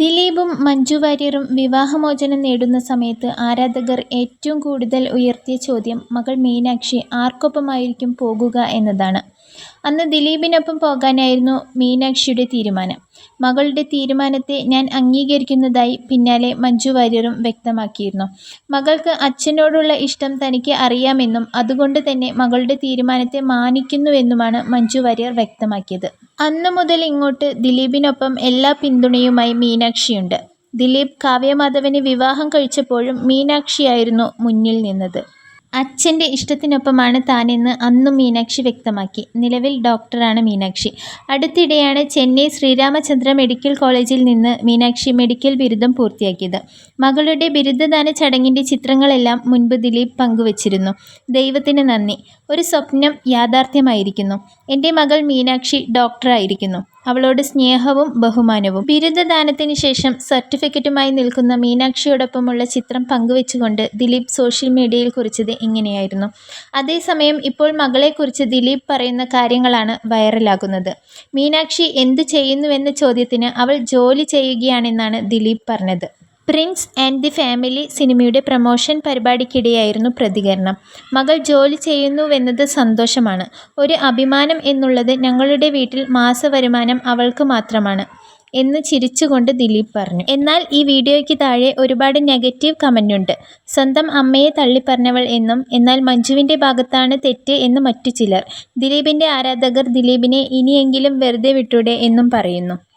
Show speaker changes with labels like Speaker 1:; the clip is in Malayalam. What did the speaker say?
Speaker 1: ദിലീപും മഞ്ജു വാര്യറും വിവാഹമോചനം നേടുന്ന സമയത്ത് ആരാധകർ ഏറ്റവും കൂടുതൽ ഉയർത്തിയ ചോദ്യം മകൾ മീനാക്ഷി ആർക്കൊപ്പമായിരിക്കും പോകുക എന്നതാണ്. അന്ന് ദിലീപിനൊപ്പം പോകാനായിരുന്നു മീനാക്ഷിയുടെ തീരുമാനം. മകളുടെ തീരുമാനത്തെ ഞാൻ അംഗീകരിക്കുന്നതായി പിന്നാലെ മഞ്ജു വാര്യറും വ്യക്തമാക്കിയിരുന്നു. മകൾക്ക് അച്ഛനോടുള്ള ഇഷ്ടം തനിക്ക് അറിയാമെന്നും അതുകൊണ്ട് തന്നെ മകളുടെ തീരുമാനത്തെ മാനിക്കുന്നുവെന്നുമാണ് മഞ്ജു വാര്യർ വ്യക്തമാക്കിയത്. അന്നു മുതൽ ഇങ്ങോട്ട് ദിലീപിനൊപ്പം എല്ലാ പിന്തുണയുമായി മീനാക്ഷിയുണ്ട്. ദിലീപ് കാവ്യ മാധവനെ വിവാഹം കഴിച്ചപ്പോഴും മീനാക്ഷിയായിരുന്നു മുന്നിൽ നിന്നത്. അച്ഛന്റെ ഇഷ്ടത്തിനൊപ്പമാണ് താനെന്ന് അന്നും മീനാക്ഷി വ്യക്തമാക്കി. നിലവിൽ ഡോക്ടറാണ് മീനാക്ഷി. അടുത്തിടെയാണ് ചെന്നൈ ശ്രീരാമചന്ദ്ര മെഡിക്കൽ കോളേജിൽ നിന്ന് മീനാക്ഷി മെഡിക്കൽ ബിരുദം പൂർത്തിയാക്കിയത്. മകളുടെ ബിരുദദാന ചടങ്ങിന്റെ ചിത്രങ്ങളെല്ലാം മുൻപ് ദിലീപ് പങ്കുവച്ചിരുന്നു. ദൈവത്തിന് നന്ദി, ഒരു സ്വപ്നം യാഥാർത്ഥ്യമായിരിക്കുന്നു എന്റെ മകൾ മീനാക്ഷി ഡോക്ടറായിരിക്കുന്നു. അവളോട് സ്നേഹവും ബഹുമാനവും. ബിരുദദാനത്തിന് ശേഷം സർട്ടിഫിക്കറ്റുമായി നിൽക്കുന്ന മീനാക്ഷിയോടൊപ്പമുള്ള ചിത്രം പങ്കുവെച്ചുകൊണ്ട് ദിലീപ് സോഷ്യൽ മീഡിയയിൽ കുറിച്ചത് ഇങ്ങനെയായിരുന്നു. അതേസമയം ഇപ്പോൾ മകളെക്കുറിച്ച് ദിലീപ് പറയുന്ന കാര്യങ്ങളാണ് വൈറലാകുന്നത്. മീനാക്ഷി എന്തു ചെയ്യുന്നുവെന്ന ചോദ്യത്തിന് അവൾ ജോലി ചെയ്യുകയാണെന്നാണ് ദിലീപ് പറഞ്ഞത്. പ്രിൻസ് ആൻഡ് ദി ഫാമിലി സിനിമയുടെ പ്രമോഷൻ പരിപാടിക്കിടെയായിരുന്നു പ്രതികരണം. മകൾ ജോലി ചെയ്യുന്നുവെന്നത് സന്തോഷമാണ്. ഒരു അഭിമാനം എന്നുള്ളത് ഞങ്ങളുടെ വീട്ടിൽ മാസവരുമാനം അവൾക്ക് മാത്രമാണ് എന്ന് ചിരിച്ചുകൊണ്ട് ദിലീപ് പറഞ്ഞു. എന്നാൽ ഈ വീഡിയോയ്ക്ക് താഴെ ഒരുപാട് നെഗറ്റീവ് കമന്റുണ്ട് സ്വന്തം അമ്മയെ തള്ളിപ്പറഞ്ഞവൾ എന്നും എന്നാൽ മഞ്ജുവിന്റെ ഭാഗത്താണ് തെറ്റ് എന്ന് മറ്റു ചിലർ. ദിലീപിന്റെ ആരാധകർ ദിലീപിനെ ഇനിയെങ്കിലും വെറുതെ വിട്ടൂടെ എന്നും പറയുന്നു.